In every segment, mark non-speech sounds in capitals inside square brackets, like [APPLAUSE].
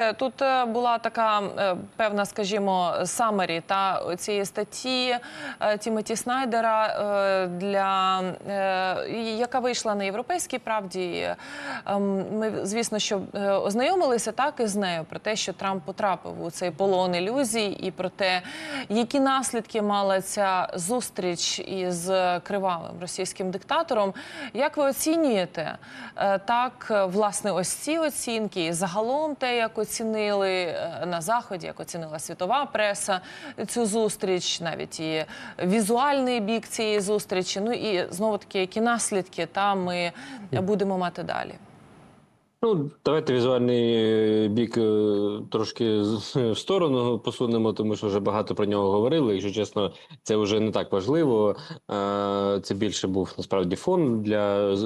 Е, Тут е, була така е, певна, скажімо, самері та цієї статті Тімоті Снайдера, для яка вийшла на європейській правді. Ем, Ми, звісно, що ознайомилися так із нею про те, що Трамп потрапив у цей полон ілюзій, і про те, які наслідки мала ця зустріч із кривавим російським диктатором. Як ви оцінюєте так, власне, ось ці оцінки, і загалом те, як оцінили е, на заході, як оцінила світова преса цю зустріч, навіть і візуальний бік цієї зустрічі. Ну і знову таки, які наслідки та ми будемо мати далі. Ну, давайте візуальний е, бік е, трошки [LAUGHS] в сторону посунемо, тому що вже багато про нього говорили. Якщо чесно, це вже не так важливо. Це більше був насправді фон для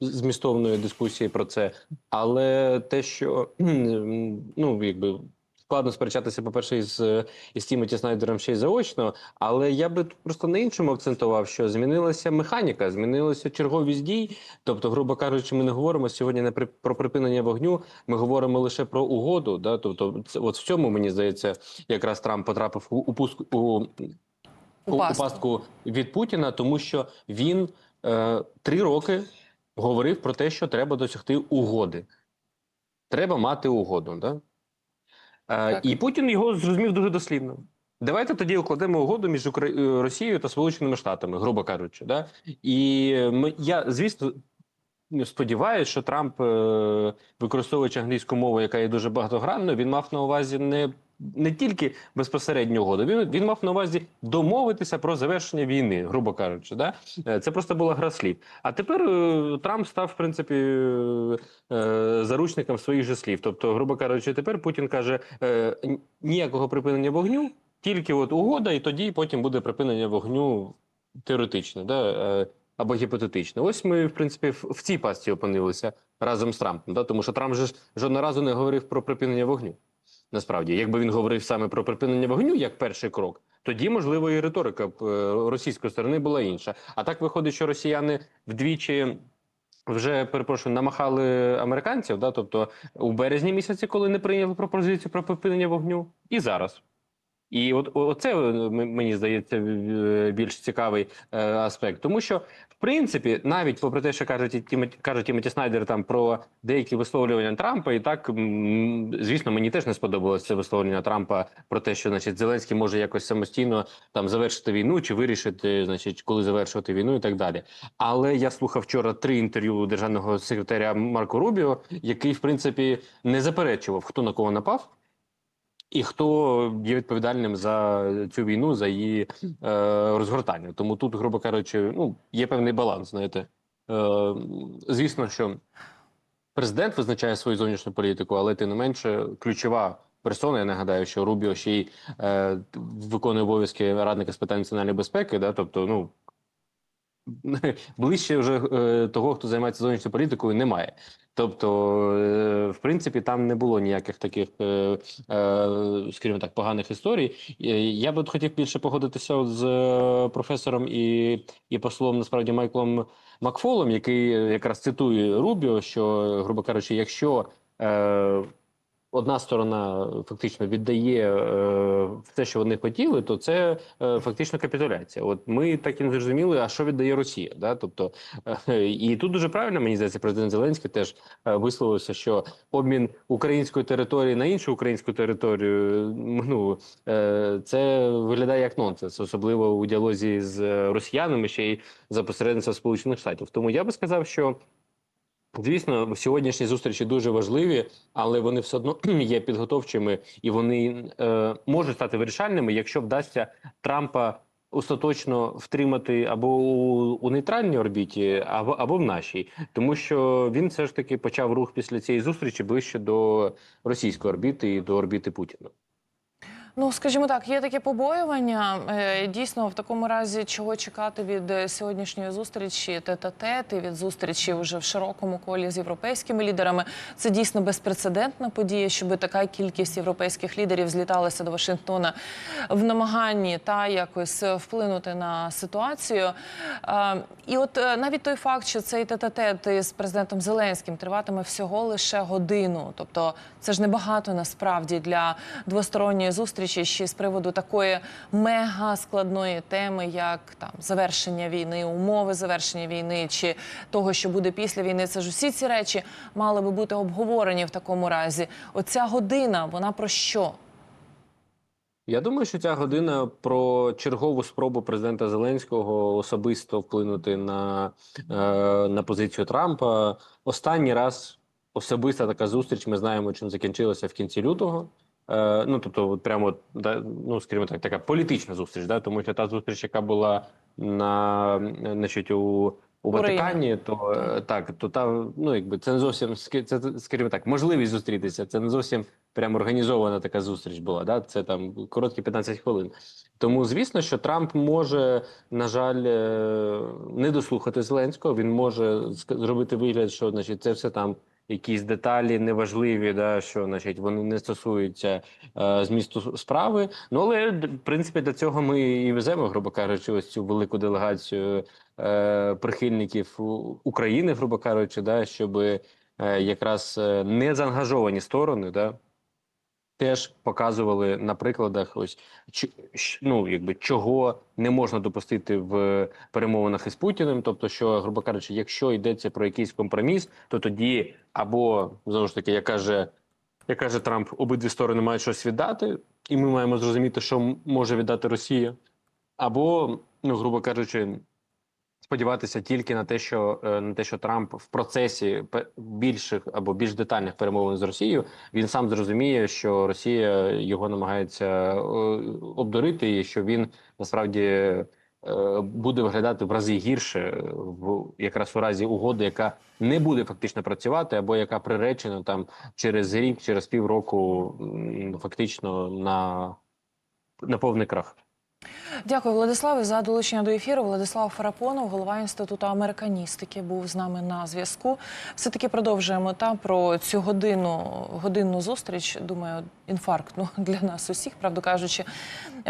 змістовної дискусії про це. Але те, що [CLEARS THROAT] ну якби. Складно сперечатися, по-перше, із, е, із Тімоті Снайдером ще й заочно, але я би просто на іншому акцентував, що змінилася механіка, змінилася черговість дій. Тобто, грубо кажучи, ми не говоримо сьогодні не про припинення вогню, ми говоримо лише про угоду. Да? Тобто, це, от в цьому, мені здається, якраз Трамп потрапив у, у, пуск- у, у, пастку від Путіна, тому що він е, три роки говорив про те, що треба досягти угоди. Треба мати угоду. Да? Е, Так. і Путін його зрозумів дуже дослівно. Давайте тоді укладемо угоду між е, Росією та Сполученими Штатами, грубо кажучи. Да? І ми, я, звісно, сподіваюся, що Трамп, е, використовуючи англійську мову, яка є дуже багатогранною, він мав на увазі не, не тільки безпосередню угоду, він, він мав на увазі домовитися про завершення війни, грубо кажучи. Да? Е, Це просто була гра слів. А тепер е, Трамп став, в принципі, е, заручником своїх же слів. Тобто, грубо кажучи, тепер Путін каже: ніякого припинення вогню, тільки от угода, і тоді потім буде припинення вогню теоретично, да? або гіпотетично. Ось ми, в принципі, в, цій пастці опинилися разом з Трампом. Да? Тому що Трамп же жодного разу не говорив про припинення вогню. Насправді, якби він говорив саме про припинення вогню як перший крок, тоді можливо і риторика е, російської сторони була інша. А так виходить, що росіяни вдвічі. Вже перепрошую, намахали американців, да, тобто у березні місяці, коли не прийняли пропозицію про припинення вогню, і зараз. І от оце е, мені здається е, більш цікавий е, аспект, тому що в принципі, навіть попри те, що кажуть Тімоті, каже Тімоті Снайдер там про деякі висловлювання Трампа, і так звісно, мені теж не сподобалося висловлення Трампа про те, що значить Зеленський може якось самостійно там завершити війну чи вирішити, значить, коли завершувати війну і так далі. Але я слухав вчора три інтерв'ю державного секретаря Марко Рубіо, який в принципі не заперечував, хто на кого напав. І хто є відповідальним за цю війну, за її е, розгортання? Тому тут, грубо кажучи, ну є певний баланс. Знаєте, е, звісно, що президент визначає свою зовнішню політику, але тим не менше ключова персона. Я нагадаю, що Рубіо ще й е, виконує обов'язки радника з питань національної безпеки. Да, тобто, ну [LAUGHS] ближче вже е, того, хто займається зовнішньою політикою, немає. Тобто, е, в принципі, там не було ніяких таких, е, скажімо так, поганих історій. Я би хотів більше погодитися з професором і, і послом насправді Майклом Макфолом, який якраз цитує Рубіо, що, грубо кажучи, якщо одна сторона фактично віддає е, все, що вони хотіли, то це е, фактично капітуляція. От ми так і не зрозуміли, а що віддає Росія. Да? Тобто, е, і тут дуже правильно мені здається, президент Зеленський теж е, висловився, що обмін української території на іншу українську територію, ну е, це виглядає як нонсенс, особливо у діалозі з е, росіянами, ще й за посередництва Сполучених Штатів. Тому я би сказав, що. Звісно, сьогоднішні зустрічі дуже важливі, але вони все одно [CLEARS THROAT] є підготовчими і вони е, можуть стати вирішальними, якщо вдасться Трампа остаточно втримати або у, у нейтральній орбіті, або або в нашій, тому що він все ж таки почав рух після цієї зустрічі ближче до російської орбіти і до орбіти Путіна. Ну, скажімо так, є таке побоювання. Е, Дійсно, в такому разі, чого чекати від е, сьогоднішньої зустрічі тет-а-тет і від зустрічі вже в широкому колі з європейськими лідерами. Це дійсно безпрецедентна подія, щоб така кількість європейських лідерів зліталася до Вашингтона в намаганні та якось вплинути на ситуацію. Е, І от навіть той факт, що цей тет-а-тет із президентом Зеленським триватиме всього лише годину. Тобто, це ж небагато насправді для двосторонньої зустрічі ще з приводу такої мега складної теми, як там завершення війни, умови завершення війни чи того, що буде після війни. Це ж усі ці речі мали би бути обговорені в такому разі. Оця година, вона про що? Я думаю, що ця година про чергову спробу президента Зеленського особисто вплинути на, е, на позицію Трампа. Останній раз особиста така зустріч. Ми знаємо, чим закінчилася в кінці лютого. Е, ну тобто, от прямо да, ну скажімо так, така політична зустріч, да, тому що та зустріч, яка була на значить, у. У Ватикані, то е, так, то та ну якби це не зовсім це скажімо так, можливість зустрітися. Це не зовсім прямо організована така зустріч була. Да? Це там короткі 15 хвилин. Тому звісно, що Трамп може, на жаль, е, не дослухати Зеленського. Він може зробити вигляд, що значить це все там. Якісь деталі неважливі, да що значить вони не стосуються е, змісту справи. Ну але в принципі для цього ми і веземо, грубо кажучи, ось цю велику делегацію е, прихильників України, грубо кажучи, да, щоб е, якраз е, не заангажовані сторони, да, теж показували на прикладах, ось ну, якби чого не можна допустити в перемовинах із Путіним. Тобто, що, грубо кажучи, якщо йдеться про якийсь компроміс, то тоді або знову ж таки, як каже, як каже Трамп, обидві сторони мають щось віддати, і ми маємо зрозуміти, що може віддати Росія, або, ну, грубо кажучи. Сподіватися тільки на те, що е, на те, що Трамп в процесі більших або більш детальних перемовин з Росією він сам зрозуміє, що Росія його намагається е, обдурити, і що він насправді е, буде виглядати в рази гірше в якраз у разі угоди, яка не буде фактично працювати, або яка приречена там через рік, через півроку, фактично на, на повний крах. Дякую, Владиславе, за долучення до ефіру. Владислав Фарапонов, голова інституту американістики, був з нами на зв'язку. Все таки продовжуємо та про цю годину годинну зустріч. Думаю, інфарктну [LAUGHS] для нас усіх, правду кажучи,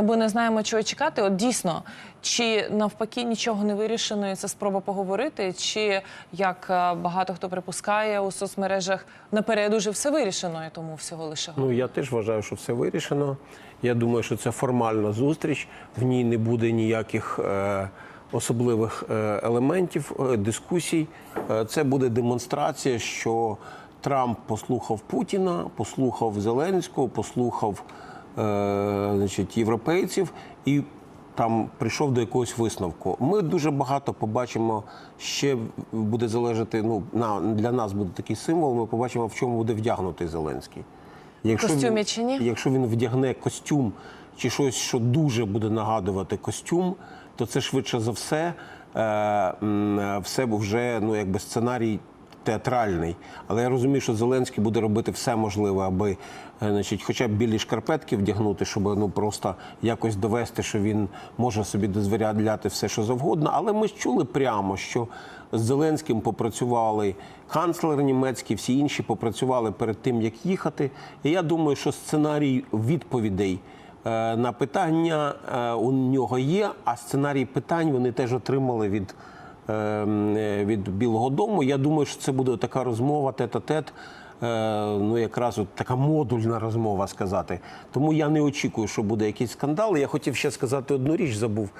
бо не знаємо, чого чекати. От дійсно, чи навпаки нічого не вирішено, і це спроба поговорити, чи як е, багато хто припускає у соцмережах наперед уже все вирішено, і тому всього лише Ну я теж вважаю, що все вирішено. Я думаю, що це формальна зустріч. В ній не буде ніяких е, особливих е, елементів е, дискусій. Це буде демонстрація, що Трамп послухав Путіна, послухав Зеленського, послухав значить, європейців і там прийшов до якогось висновку. Ми дуже багато побачимо. Ще буде залежати. Ну на для нас буде такий символ. Ми побачимо, в чому буде вдягнутий Зеленський. Якщо костюмі він, чи ні? Якщо він вдягне костюм чи щось, що дуже буде нагадувати костюм, то це швидше за все, е, все вже ну якби сценарій театральний. Але я розумію, що Зеленський буде робити все можливе, аби е, значить, хоча б білі шкарпетки вдягнути, щоб ну просто якось довести, що він може собі дозволяти все, що завгодно. Але ми ж чули прямо, що з Зеленським попрацювали канцлер німецький, всі інші попрацювали перед тим, як їхати. І я думаю, що сценарій відповідей. е, На питання е, у нього є, а сценарій питань вони теж отримали від від Білого Дому. Я думаю, що це буде така розмова тет-а-тет, е, ну якраз от така модульна розмова сказати. Тому я не очікую, що буде якийсь скандал. Я хотів ще сказати одну річ, забув.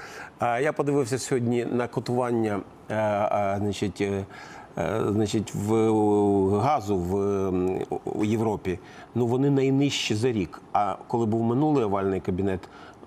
Я подивився сьогодні на котування, е, е, значить. Значить, в газу в Європі, ну вони найнижчі за рік. А коли був минулий овальний кабінет,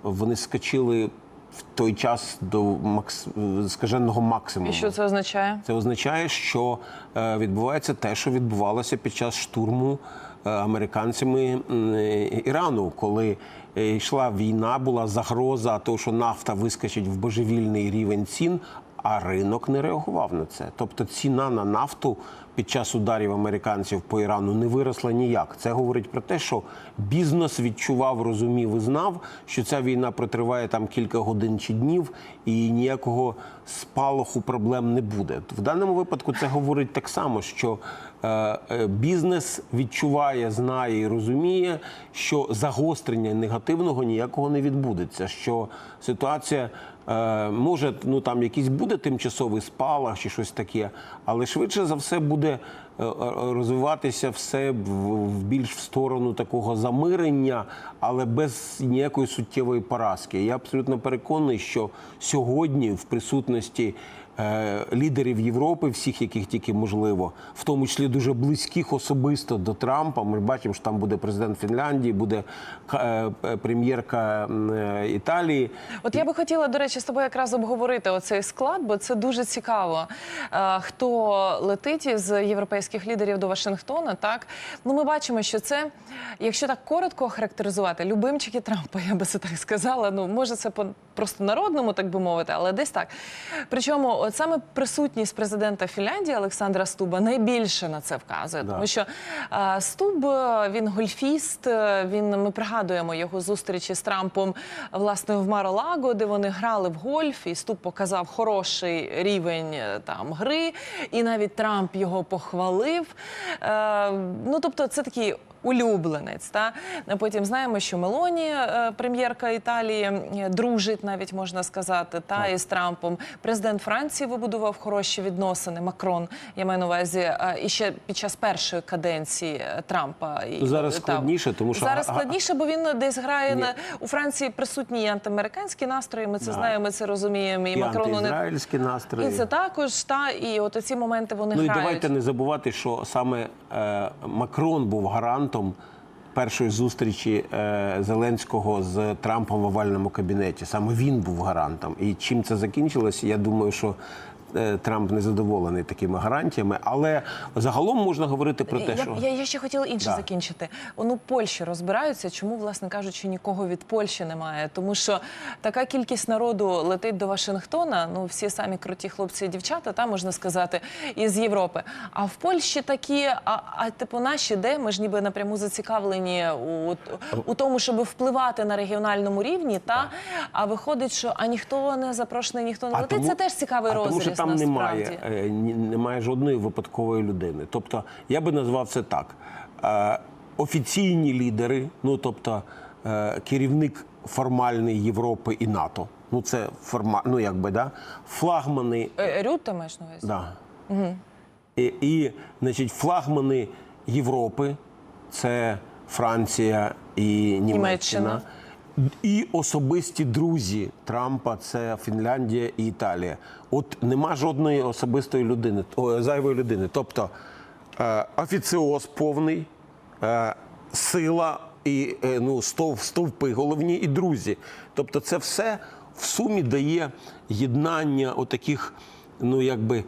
вони скачили в той час до макс... скаженого максимуму. І що це означає? Це означає, що е, відбувається те, що відбувалося під час штурму е, американцями е, Ірану, коли йшла війна, була загроза того, що нафта вискочить в божевільний рівень цін. А ринок не реагував на це. Тобто ціна на нафту під час ударів американців по Ірану не виросла ніяк. Це говорить про те, що бізнес відчував, розумів і знав, що ця війна протриває там кілька годин чи днів, і ніякого спалаху проблем не буде. В даному випадку це говорить так само, що е, е, бізнес відчуває, знає і розуміє, що загострення негативного ніякого не відбудеться. Що ситуація може ну там якийсь буде тимчасовий спалах чи щось таке, але швидше за все буде е, е, розвиватися все в, більш в сторону такого замирення, але без ніякої суттєвої поразки. Я абсолютно переконаний, що сьогодні в присутності е, лідерів Європи, всіх, яких тільки можливо, в тому числі дуже близьких особисто до Трампа. Ми бачимо, що там буде президент Фінляндії, буде е, е, прем'єрка е, Італії. От я би хотіла, до речі, з тобою якраз обговорити оцей склад, бо це дуже цікаво. Е, Хто летить із європейських лідерів до Вашингтона, так ну ми бачимо, що це, якщо так коротко характеризувати, любимчики Трампа, я би це так сказала. Ну може це по просто народному, так би мовити, але десь так. Причому, от саме присутність президента Фінляндії Олександра Стуба найбільше на це вказує, Да. тому що Стуб е, він гольфіст. е, Він ми пригадуємо його зустрічі з Трампом власне в Маролаго, де вони грали в гольф, і Стуб показав хороший рівень е, там гри, і навіть Трамп його похвалив. Ну тобто, це такий. Улюбленець, та потім знаємо, що Мелоні, е, прем'єрка Італії, е, дружить, навіть можна сказати, та із Трампом. Президент Франції вибудував хороші відносини. Макрон, я маю на увазі, е, і ще під час першої каденції е, Трампа. І, Ну, зараз е, та, складніше, тому що зараз складніше, бо він десь грає Ні. на у Франції присутні антиамериканські настрої. Ми це Да. знаємо, ми це розуміємо. І, І Макрону не настрої. і це також та і от ці моменти вони Ну і давайте не забувати, що саме е, Макрон був гарантом першої зустрічі е, Зеленського з Трампом в овальному кабінеті. Саме він був гарантом. І чим це закінчилось, я думаю, що. Е, Трамп не задоволений такими гарантіями, але загалом можна говорити про те, я, що я, я ще хотіла інше Да. закінчити. Ну, Польщі розбираються, чому, власне кажучи, нікого від Польщі немає. Тому що така кількість народу летить до Вашингтона. Ну, всі самі круті хлопці і дівчата, та можна сказати, із Європи. А в Польщі такі, а, а типу, наші де ми ж ніби напряму зацікавлені у, у тому, щоб впливати на регіональному рівні. Та а виходить, що а ніхто не запрошений, ніхто не А летить. Це теж цікавий розріз. Там насправді. немає, е, немає жодної випадкової людини. Тобто, я би назвав це так: Е, офіційні лідери, ну тобто е, керівник формальний Європи і НАТО. Ну це форма, ну якби да, флагмани Рют, ти маєш на увазі? Да. І, і значить, флагмани Європи це Франція і Німеччина. Німеччина. І особисті друзі Трампа це Фінляндія і Італія. От нема жодної особистої людини, о, зайвої людини. Тобто е, офіціоз повний, е, сила і е, ну, стов, стовпи головні і друзі. Тобто, це все в сумі дає єднання отаких, ну якби.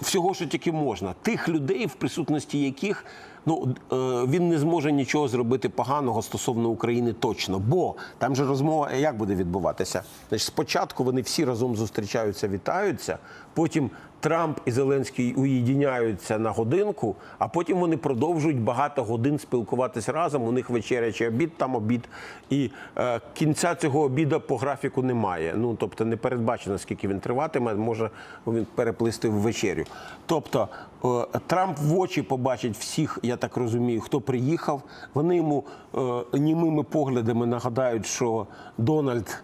Всього, що тільки можна, тих людей, в присутності яких ну е, він не зможе нічого зробити поганого стосовно України точно. Бо там же розмова е, як буде відбуватися. Значить, спочатку вони всі разом зустрічаються, вітаються. Потім Трамп і Зеленський уєдиняються на годинку, а потім вони продовжують багато годин спілкуватися разом. У них вечеря чи обід, там обід. І е, кінця цього обіду по графіку немає. Ну тобто не передбачено, скільки він триватиме, може він переплисти в вечерю. Тобто е, Трамп в очі побачить всіх, я так розумію, хто приїхав. Вони йому е, німими поглядами нагадають, що Дональд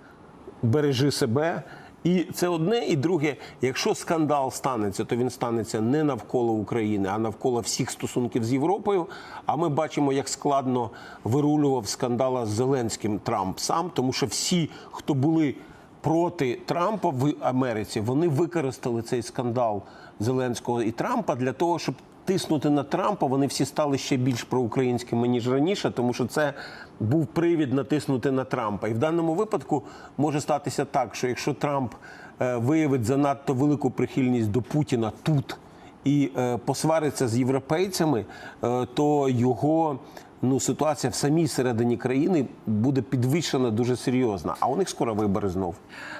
бережи себе. І це одне, і друге, якщо скандал станеться, то він станеться не навколо України, а навколо всіх стосунків з Європою. А ми бачимо, як складно вирулював скандала з Зеленським Трамп сам, тому що всі, хто були проти Трампа в Америці, вони використали цей скандал Зеленського і Трампа для того, щоб тиснути на Трампа. Вони всі стали ще більш проукраїнськими ніж раніше, тому що це був привід натиснути на Трампа. І в даному випадку може статися так, що якщо Трамп е, виявить занадто велику прихильність до Путіна тут і е, посвариться з європейцями, е, то його ну, ситуація в самій середині країни буде підвищена дуже серйозно. А у них скоро вибори знов.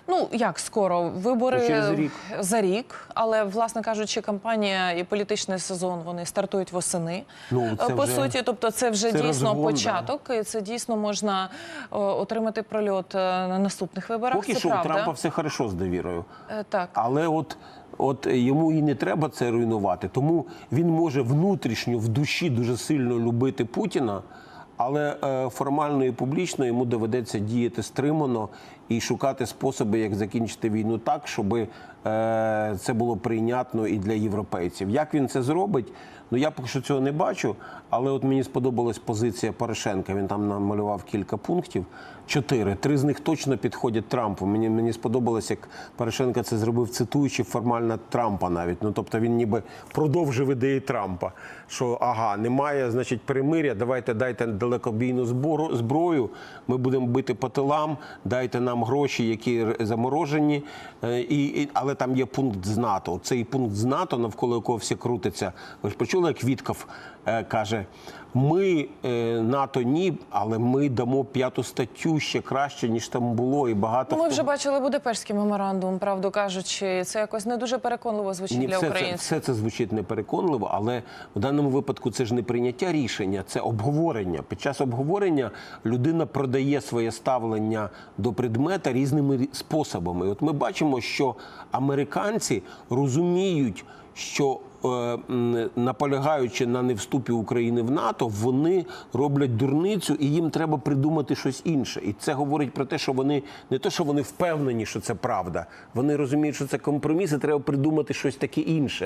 Ну як скоро вибори Ну, через рік. за рік, але власне кажучи, кампанія і політичний сезон вони стартують восени. Ну, це Е, по вже- суті, тобто це вже це дійсно розгон, да. початок, і це дійсно можна е, отримати прольот е, на наступних виборах. Поки це що у. Трампа все хорошо з довірою. Е, Так. Але от, от йому і не треба це руйнувати. Тому він може внутрішньо в душі дуже сильно любити Путіна, але е, формально і публічно йому доведеться діяти стримано і шукати способи, як закінчити війну так, щоб е, це було прийнятно і для європейців. Як він це зробить? Ну я поки що цього не бачу. Але от мені сподобалась позиція Порошенка. Він там намалював кілька пунктів. Чотири. Три з них точно підходять Трампу. Мені мені сподобалось, як Порошенко це зробив, цитуючи формально Трампа навіть. Ну тобто він ніби продовжив ідеї Трампа. Що ага, немає, значить, перемиря. Давайте дайте далекобійну збору зброю. Ми будемо бити по тилам, дайте нам гроші, які заморожені. Е, І, і, але там є пункт з НАТО. Цей пункт з НАТО, навколо якого всі крутиться. Ви ж почули, як Вітков е, каже: ми е, НАТО ні, але ми дамо п'яту статтю ще краще, ніж там було, і багато Ну, ми хто- вже бачили Будапештський меморандум, правду кажучи, це якось не дуже переконливо звучить Ні, для все це, все це звучить непереконливо, але в даному випадку це ж не прийняття рішення, це обговорення. Під час обговорення людина продає своє ставлення до предмета різними способами. От ми бачимо, що американці розуміють, що наполягаючи на невступі України в НАТО, вони роблять дурницю, і їм треба придумати щось інше. І це говорить про те, що вони не те, що вони впевнені, що це правда, вони розуміють, що це компроміс, і треба придумати щось таке інше.